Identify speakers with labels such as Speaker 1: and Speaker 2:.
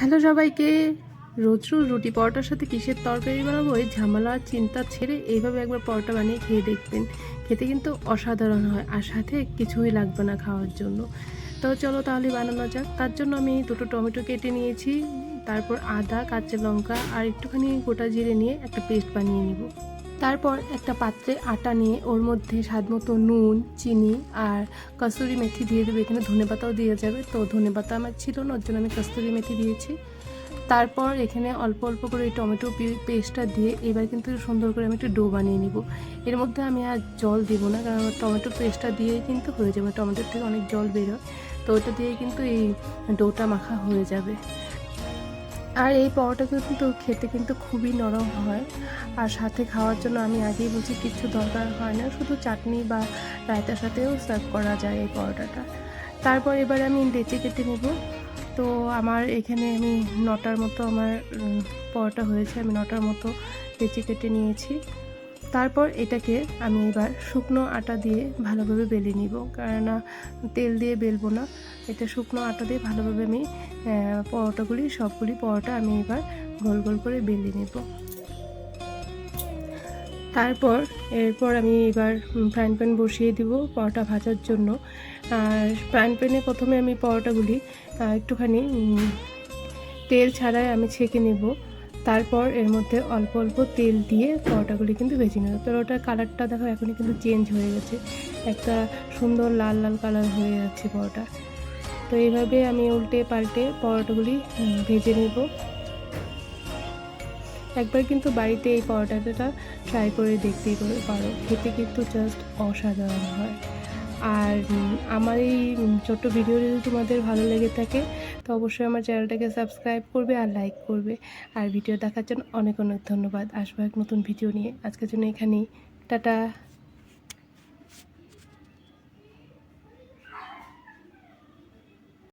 Speaker 1: Hello সবাইকে। রোজ রোজ রুটি পরোটার সাথে কিসের তরকারি বানাবো? এই ঝামেলা চিন্তা ছেড়ে এইভাবে একবার পরোটা বানিয়ে খেয়ে দেখবেন। খেতে কিন্তু অসাধারণ হয় আর সাথে কিছুই লাগবে না খাওয়ার জন্য। তো চলো তাহলে বানানো যাক। তার জন্য আমি দুটো টমেটো কেটে নিয়েছি। তারপর আদা, কাঁচা লঙ্কা আর একটুখানি গোটা জিরে নিয়ে একটা পেস্ট বানিয়ে নিব। তারপর একটা পাত্রে আটা নিয়ে ওর মধ্যে স্বাদ মতো নুন, চিনি আর কস্তুরি মেথি দিয়ে দেবে। এখানে ধনে পাতাও দিয়ে যাবে। তো ধনে পাতা আমার ছিল না, ওর জন্য আমি কস্তুরি মেথি দিয়েছি। তারপর এখানে অল্প অল্প করে এই টমেটো পেস্টটা দিয়ে এবার কিন্তু সুন্দর করে আমি একটু ডো বানিয়ে নিব। এর মধ্যে আমি আর জল দিব না, কারণ আমার টমেটো পেস্টটা দিয়ে কিন্তু হয়ে যাবে। টমেটোর থেকে অনেক জল বেরোয়। তো ওটা দিয়ে কিন্তু এই ডোটা মাখা হয়ে যাবে। আর এই পরোটা কিন্তু খেতে কিন্তু খুবই নরম হয়। আর সাথে খাওয়ার জন্য আমি আগেই বলছি, কিছু দরকার হয় না। শুধু চাটনি বা রায়তার সাথেও সার্ভ করা যায় এই পরোটাটা। তারপর এবার আমি ডেচে কেটে নেব। তো আমার এখানে আমি নটার মতো আমার পরোটা হয়েছে। আমি নটার মতো ডেচে কেটে নিয়েছি। তারপর এটাকে আমি এবার শুকনো আটা দিয়ে ভালোভাবে বেলে নিব। কেননা তেল দিয়ে বেলবো না। এটা শুকনো আটা দিয়ে ভালোভাবে আমি পরোটাগুলি, সবগুলি পরোটা আমি এবার গোল গোল করে বেলে নেব। তারপর, এরপর আমি এবার ফ্রাইন প্যান বসিয়ে দিব পরোটা ভাজার জন্য। আর ফ্রাইং প্যানে প্রথমে আমি পরোটাগুলি একটুখানি তেল ছাড়াই আমি ছেঁকে নেব। তারপর এর মধ্যে অল্প অল্প তেল দিয়ে পরোটাগুলি কিন্তু ভেজে নেব তো ওটার কালারটা দেখো, এখনই কিন্তু চেঞ্জ হয়ে গেছে। একটা সুন্দর লাল লাল কালার হয়ে যাচ্ছে পরোটা। তো এইভাবে আমি উল্টে পাল্টে পরোটাগুলি ভেজে নেব। একবার কিন্তু বাড়িতে এই পরোটাটা ট্রাই করে দেখতেই পারো। খেতে কিন্তু জাস্ট অসাধারণ হয়। আর আমার এই ছোট্ট ভিডিও যদি তোমাদের ভালো লেগে থাকে, তো অবশ্যই আমার চ্যানেলটাকে সাবস্ক্রাইব করবে আর লাইক করবে। আর ভিডিও দেখার জন্য অনেক অনেক ধন্যবাদ। আসব এক নতুন ভিডিও নিয়ে। আজকের জন্য এখানেই। টাটা।